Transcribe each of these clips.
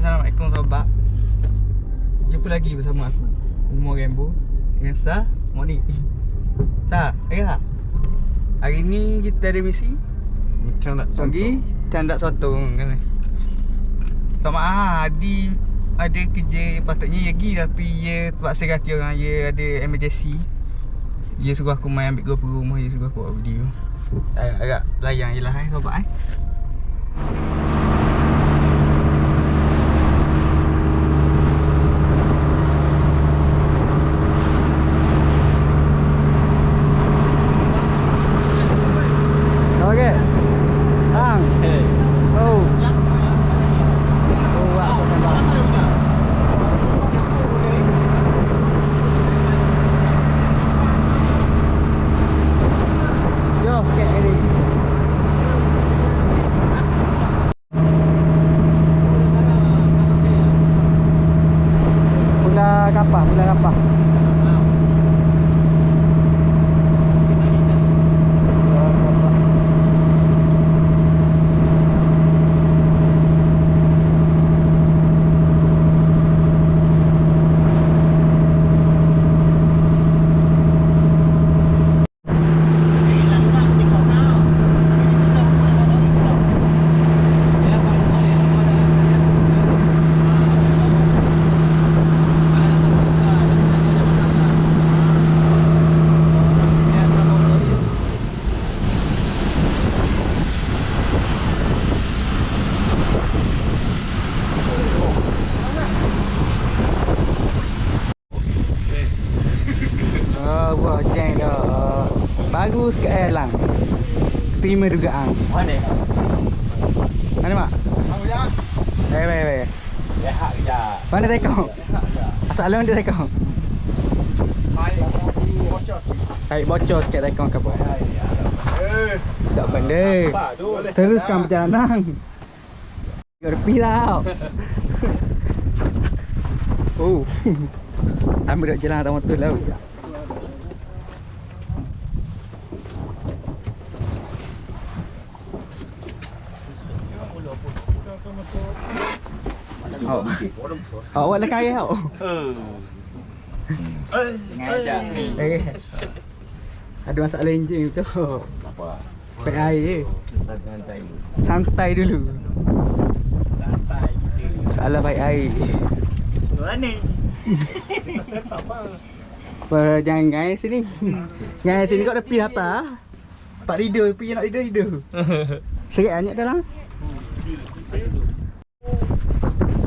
Assalamualaikum sobat Jumpa lagi bersama aku Umar Rambo. Dengan Sa Moni Sa, hari tak? Hari ni kita ada misi. Macam nak Pergi candak sotong kan? Tak maaf Adi ada kerja Patutnya dia pergi Tapi dia terpaksa kata orang. Dia ada emergency. Dia suruh aku main ambil GoPro rumah Dia suruh aku buat video. Agak, agak layan je lah eh sobat eh Okey. Hang. Oh. Oh, wah, tembak. Jom sikit ni. Pula kapak, pula kapak. Pula kapak. Oh, buah jeng dah. Uh, bagus ke elang. Terima dugaan. Mana? Mana mak? Aku ya. Eh, eh, eh. Lehat je. Mana tekong? Asal alam dia tekong. Hai, bocor sikit. Tarik bocor sikit tekong ke apa? Eh, Tak tu? Teruskan perjalanan. Tiga rupi tau. Oh. Ambil jalan atas motor lah. Oh. Oh, awak nak kaya tau. Eh. Ada masalah enjin tu. Apa? Pakai air je. Santai. Santai dulu. Santai. Salah baik air. Mana? Apa? Apa jangan ngai sini. Ngai sini kau tepi apa? Pak tidur, pergi nak tidur tidur. Serik banyak dalam.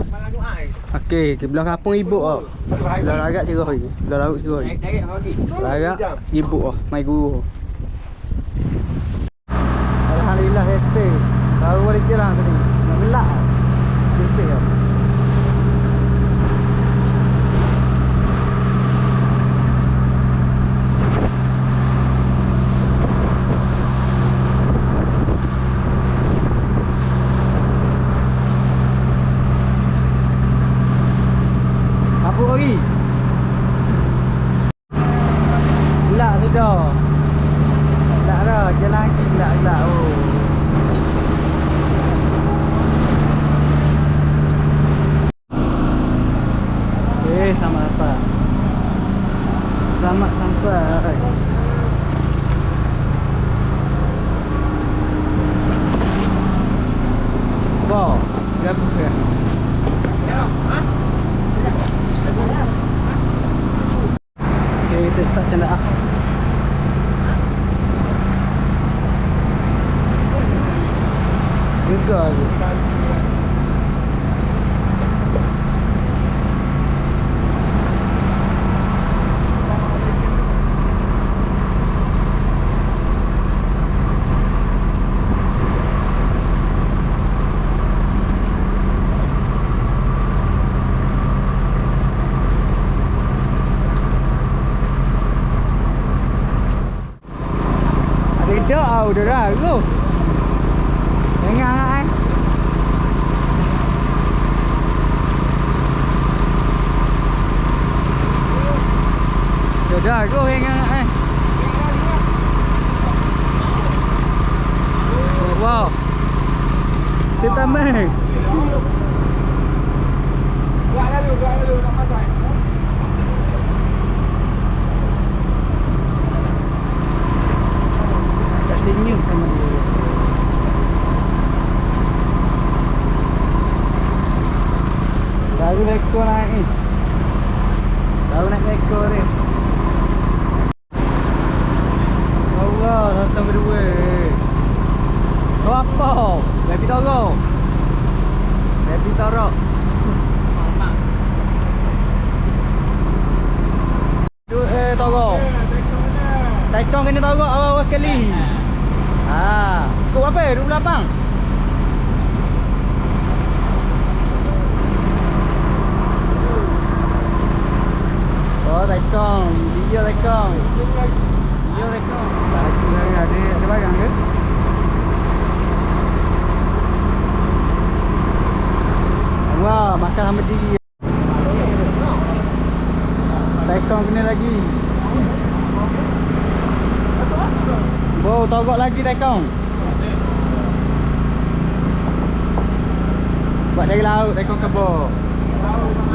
Mana tu ai? Okey, di belah kampung ibu ah. Belah lagat cerah lagi. Belah laut cerah lagi. Direct. Lagat ibu ah, mai guru. Alhamdulillah happy. Baru balik jalan tadi. Nak belak. Happy ah. Apa lagi? Gelak sudah. Gelak dah, jalan lagi gelak-gelak oh. Eh, selamat datang. Selamat sampai. Wow, gabung ke? Okay, kita start macam nak Gegar je Ada dak tau dah dah tu Dengar kan Dah dah tu dengar kan Wow Setaman Baru ekor naik ni. Baru naik ekor ni. Allah, datang berdua. So apa? Baby Toro. Baby Toro. Tu eh Toro. Taikong kena Toro awal-awal sekali. Apa? Duduk belakang. Oh, Taikong. Dia Taikong. Dia Taikong. Ada ada barang ke? Wah, makan sama diri. Taikong kena lagi. Wow, togok lagi Taikong. Buat cari laut Taikong kebor.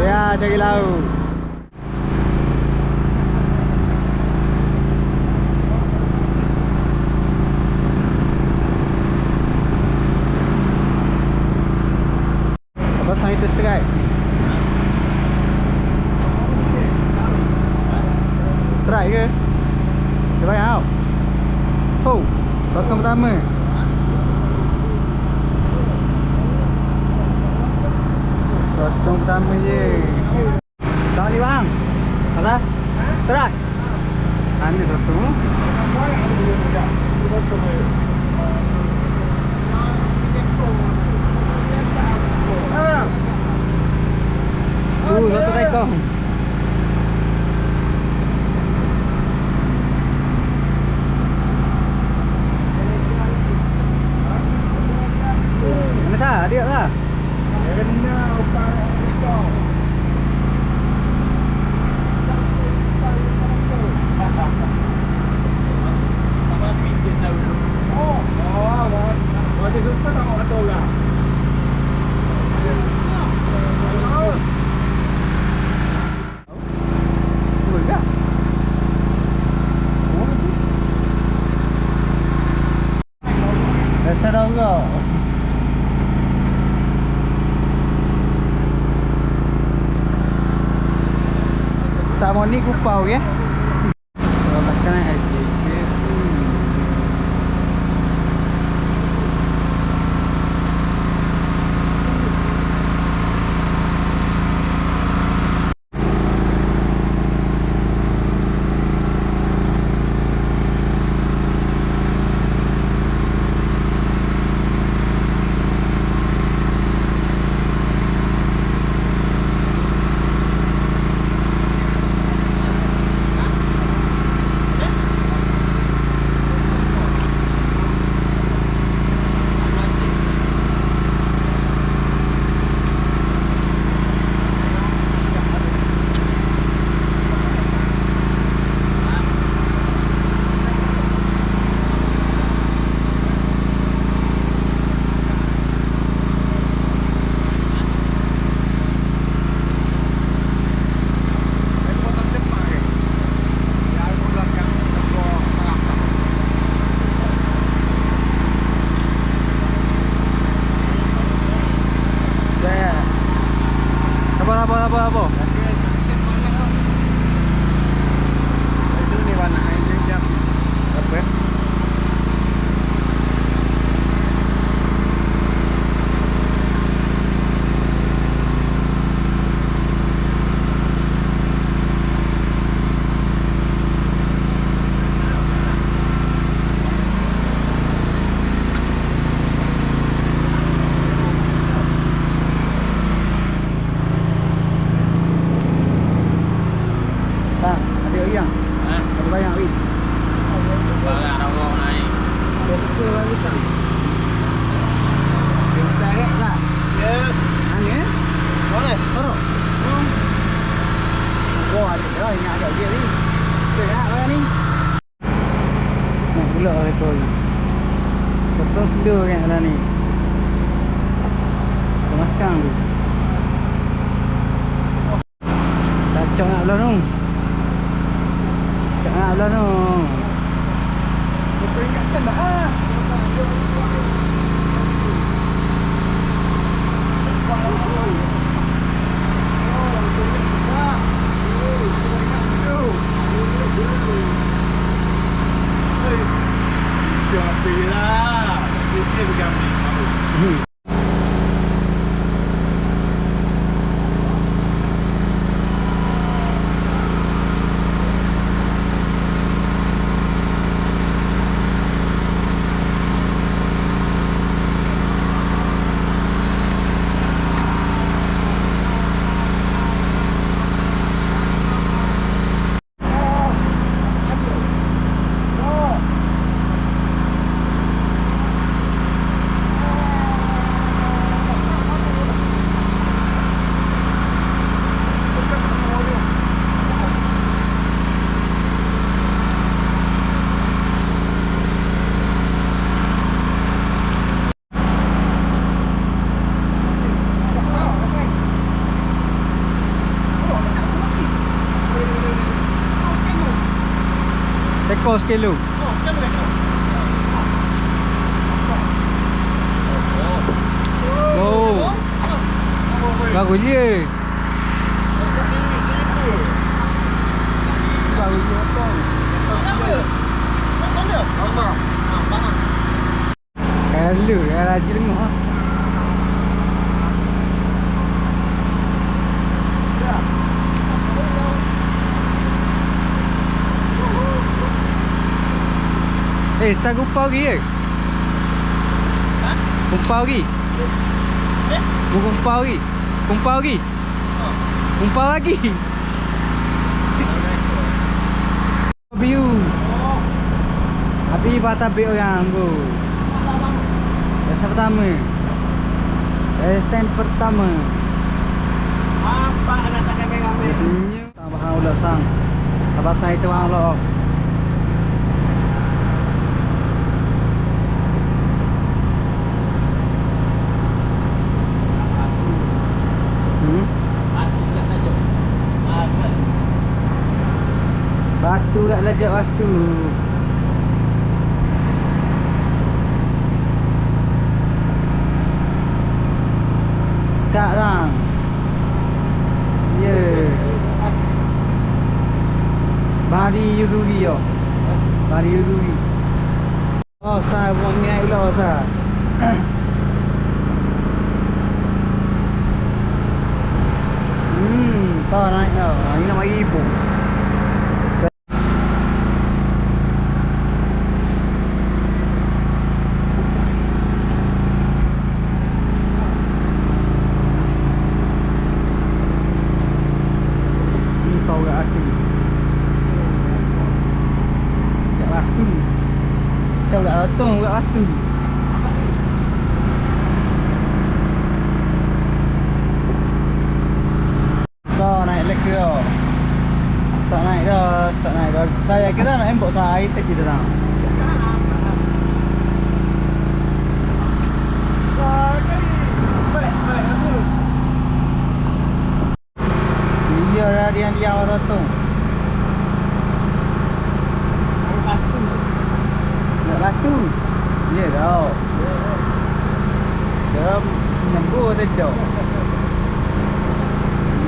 Ya, cari laut. Strike? Ke? Dia bayar tau Oh, sotong pertama Sotong pertama je. Tak ni bang. Apa? Strike Mana sotong? Uh, satu rekong Mana sah? Dia lah. Kena upah ekor. Oh, oh, oh. Macam tu tak nak kata orang. Betul tak? Rasa dah kau Sama ni kupau Slow kan lah ni. Makan tu Kacau nak belah tu Kacau nak belah tu Kau ingatkan tak ah? Ekor sekilo. Oh, macam mana kau? Oh. Bagus je. Bagus je potong. Kalau, kalau rajin tengok ah. Eh, sa kumpau lagi ke? Ha? Kumpau lagi? Eh? Bukan kumpau lagi? Kumpau lagi? Kumpau lagi? View Habis patah beg orang tu Lesson pertama Lesson pertama Apa anak tak Tak faham ulat sang Abang sang itu faham ulat Hmm? Batu kat lejak batu Tak lang Ya yeah. Bari Yuzuri yo Bari Yuzuri Oh saya buat ni ular saya Hmm, tak naik tau. Ini nak bagi ibu. Ini kau kat aku. Kat batu. Kau kat otong kat batu. Kau naik leka kau. Tak naik dah, tak naik dah. Saya kira nak embok saya, saya tidak nak. Iya dah dia orang tu. Nak batu. Ya dah. Dia nyembur tu jauh.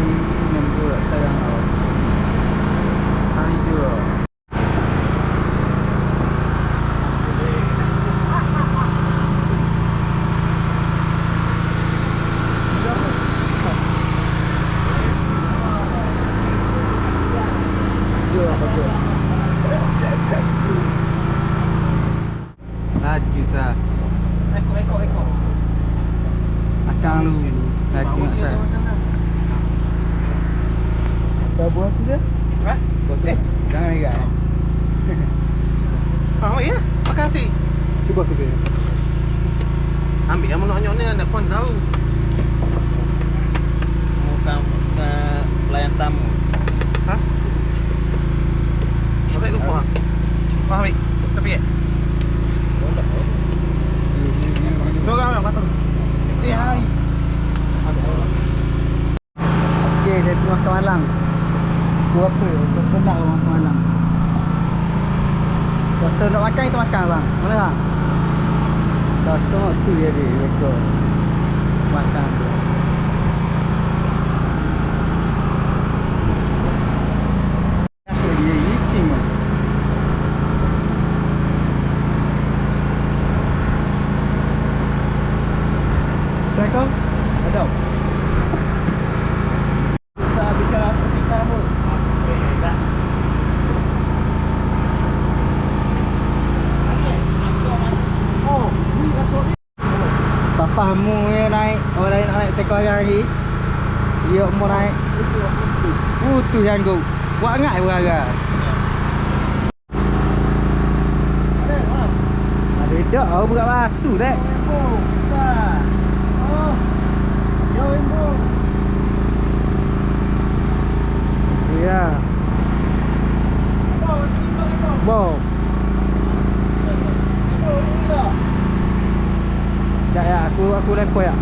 Ni nyembur tak terang tau. Hari dua. Dua apa Laju sah. Ekor, ekor, ekor. Akang lu. Laju nak sah. Kau buat tu je? Ha? Eh, megat eh. Ah, ya. Makasih. Cuba aku saya. Ambil yang menonyok ni anak pun tahu. Bukan uh, pelayan tamu. Ha? Sampai lupa. Ah, ambil. Tapi. Dua orang orang patut. Eh, hai. Okey, saya semua makan malam. Kau apa? Kau penat orang makan malam. Doktor nak makan kita makan bang. Mana bang? Doktor tu dia dia rekod. Makan tu. Biasa dia licin bang. Assalamualaikum. Ada. Bisa bicara apa kita kamu? Oh, ni kasut ni. Papa mu ya naik, orang lain nak naik seekor lagi. Dia mau naik. Utuh yang go. Buat ngai berara. Ada, ha. Ada dak au buka batu dah. Embo, besar. Oh. Yo, embo. Ya. Oh, embo, embo. Bo. Embo, embo. Ya ya aku aku lepo ya.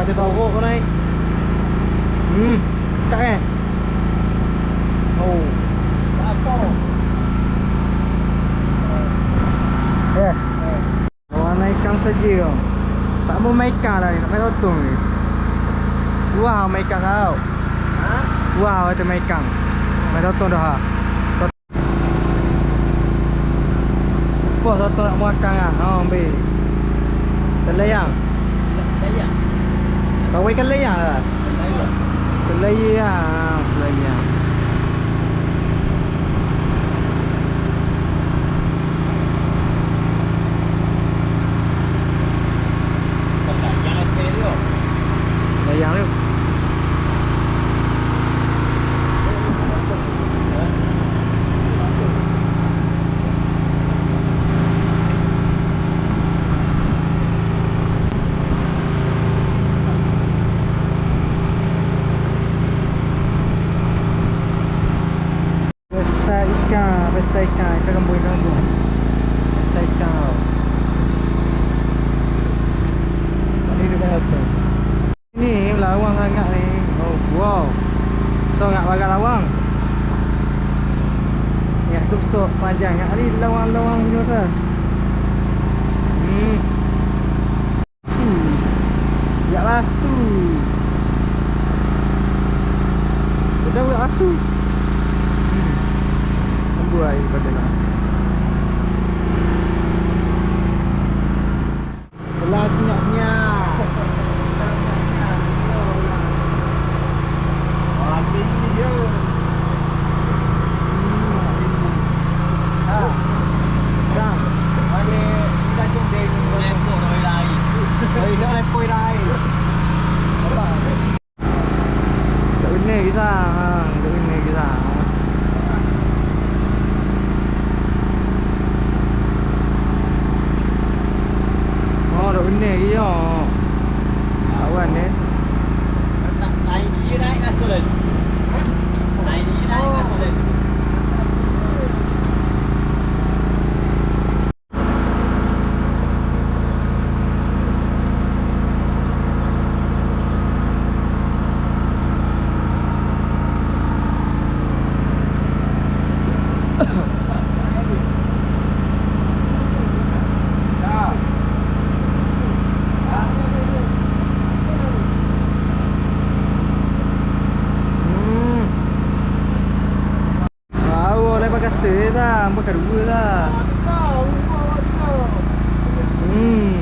Macam teruk kau naik Hmm Tak eh Oh Apa? Eh Orang naikkan saja kau Tak mau naikkan dah ni Tak main totong ni Wah naikkan tau Ha? Wah kata naikkan Main totong dah ha Apa totong nak makan ah? Ha ambil Terlayang Layak. Kau ikan layang lah Layak. Terlayang Terlayang Jangan fail tu. Layang tu Pesta ikan, pesta ikan, ikan kembung, ikan kembung Pesta ikan tau Ni dekat apa? Ni lawang sangat ni. Oh wow. So nak bagat lawang? Ingat tusuk panjang. Ingat ni lawang-lawang punya pasal. Hmm. Tu Ingat lah. Tu Kita buat lah tu. Hmm. Sembuh air pada nak. Belah nyak-nyak Ah, tinggi je. Ha. Sang. Ada kita jumpa di Lekor dah boleh lari. Oi, nak lepoi rai. Apa? Tak benar ke sang? Ha, tak benar ke sang? Oh, tak benar ke yo. Awan ni. Nak naik dia naik kasulan. Naik dia naik kasulan. Hmm. Tahu oleh pakai ses lah, pakai dua lah. Hmm.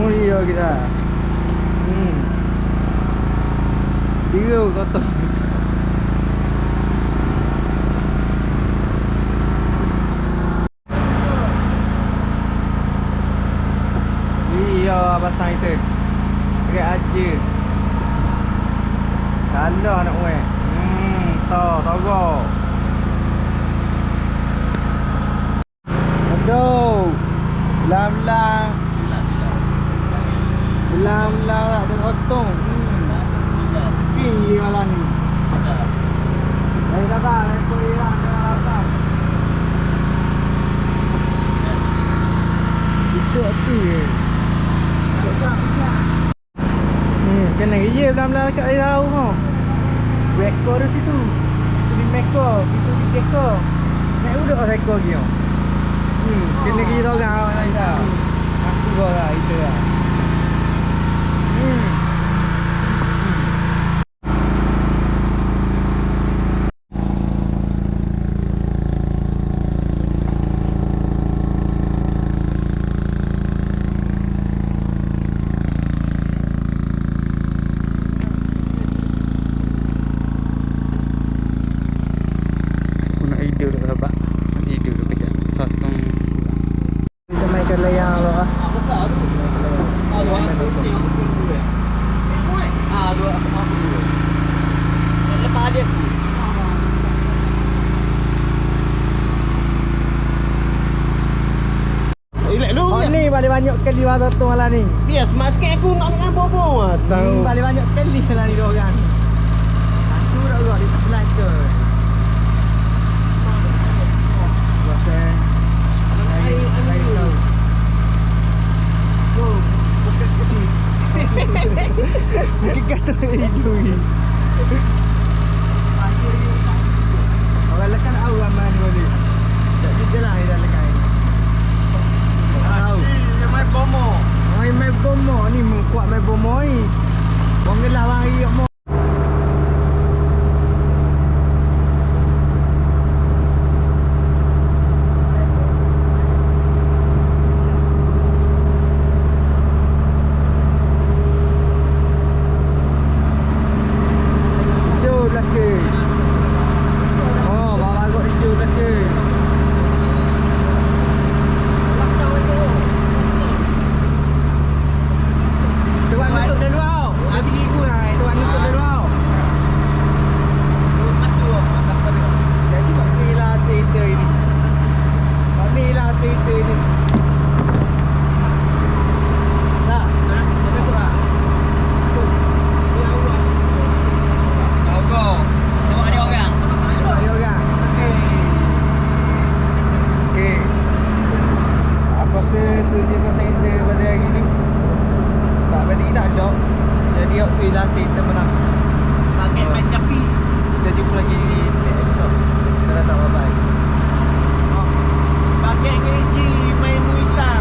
Mulia kita. Hmm. Tiga kotor. Iya pasang itu. Pakai aja. Kalau nak weh. Hmm, to, togo. Aduh. Lam-lam. Lam-lam tak ada potong. Hmm. Tinggi malam ni. Dari datang, dari kuliah, dari datang. Itu tu je. Hmm, kena iya belah-belah kat air tahu kau. Rekor dia situ. Itu di Meko, itu di Keko. Naik udah rekor lagi kau. Hmm, kena tahu kan awak nak tahu. Aku kau lah, itu lah. Hmm. Aku nak hidup dulu sahabat Masih hidup dulu kejap Sotong Kita mainkan layang dulu ah Ah, buka tu. Ah, dua aku putih, aku putih dulu eh. Ah, dua aku aku dulu. Lepas dia. Relax dulu. Oh ni balik banyak kali masa tu malam ni Dia smart sikit aku nak dengan bobo. Hmm, Tahu. balik banyak kali malam ni dua orang Aku dah agak di sebelah tu bukan kecil. Hidung ni. Orang lekan tahu ramai ni. Tak kita lah yang dah lekan ni. Yang main bomo. Orang main bomo ni kuat main bomo ni. Orang gelah bang hari mo. Hijau belakang. Oh, bawa agak hijau belakang. Tuan nutup dulu tau. Ada gigi kurang. Tuan nutup dulu tau. Jadi Pak ni lah seater ini. Pak ni lah seater ini. Tak. Tutup tak? Tutup. Dia awak. Jogok. Tengok ada orang. Nampak dia orang. Okey. Aku rasa tu dia kata kita pada hari ni. Tak pada tak ada. Lah kita menang. Pakai main capi. Kita jumpa lagi di next episode. Kita dah tak bye-bye. Pakai ngeji main. Dah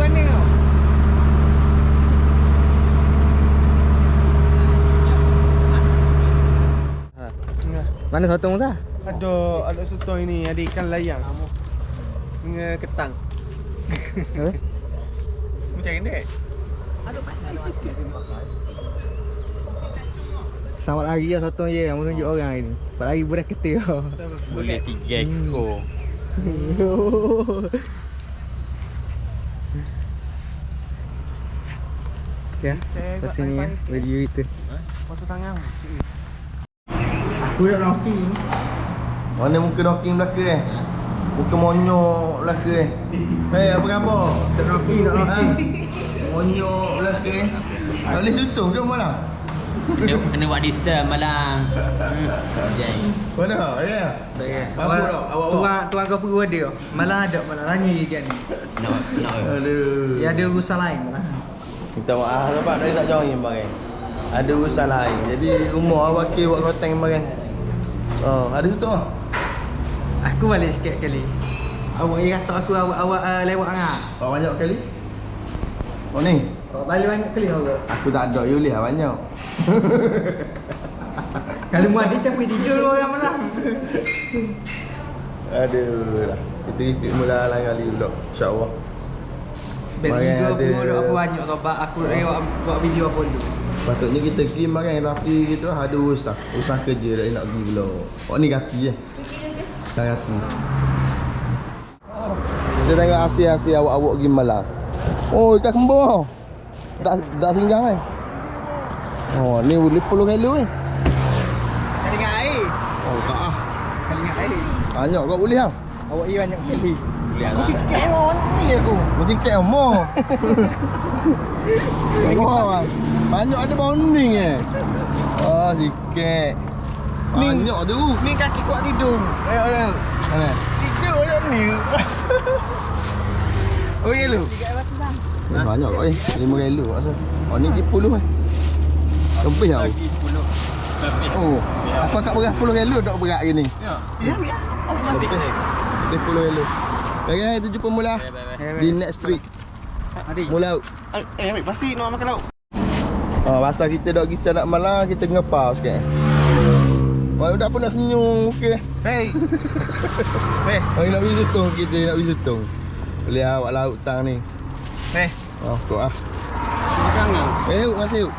mana kau? Mana sotong tu? Ada ada sotong ini, ada ikan layang. Dengan ketang. Macam ni. Selamat hari lah sotong je yang menunjuk orang hari ni. Empat hari budak kata kau. Boleh tiga ekor. Okay lah. Lepas sini ya. Video kita. Potong tangan. Aku dah knocking. Mana muka knocking belaka eh? Muka monyok belaka eh? Hei, apa khabar? Tak knocking, tak knocking. Monyok belaka eh? Tak boleh sutong ke malam? Kena, kena buat diesel malang. Hmm. Jai. Mana? Ya? Tak? Awak-awak? Tuan tuan kau pergi ada. Malah ada malah tanya je kan. No, no. Aduh. Ya ada urusan lain malah. Minta maaf sebab tadi tak join kemarin. Ada urusan lain. Jadi rumah awak wakil buat koteng kemarin. Oh, ada sutong ah? Aku balik sikit kali. Awak yang kata aku awak awak uh, lewat ngah. Awak banyak kali? Oh ni? Awak balik banyak kali awak. Aku tak ada, you lihat banyak. Kalau mu ada campur tidur lu orang menang. Aduh lah. Kita repeat mula lain kali pula. InsyaAllah. Best video aku ada- apa banyak kau bak aku nak buat buat video apa dulu. Patutnya kita pergi makan tapi gitu lah ada urusan. Urusan kerja dah nak pergi pula. Oh ni kaki je. Dah kaki. Kita tengok asyik-asyik awak-awak pergi malam. Oh ikan kembang. Tak tak singgang eh. Oh ni boleh 10 kilo eh. Kali dengan air. Oh tak ah. Dengan air. Banyak kau boleh ah. Awak i banyak kali. Boleh Aku lah. sikit orang ni aku. Aku sikit mo. Wah, banyak ada bonding eh. Oh, sikit. Banyak tu. Ni kaki kuat tidung. Ayo, ayo. Mana? Tidur macam ni. Okey lu. Eh, banyak kau eh. 5 kilo rasa. Oh ni 10 eh. Lebih tau. Lagi 10. Oh, aku akak berat 10 kilo tak berat gini. Ya. Ya, ya. Masih kena. Lebih 10 kilo. Baik, kita jumpa mula Bye, bye, bye. di next street. Mula. Eh, pasti nak makan lauk. Oh, pasal kita dok kita nak malam, kita ngepau sikit. Oh, dah pun nak senyum, okey. Hei. Hei. Oh, nak pergi sutung kita, nak pergi sutung. Boleh awak laut tang ni. Hei. Oh, kau ah. Makan ni. Eh, yuk, masih yuk.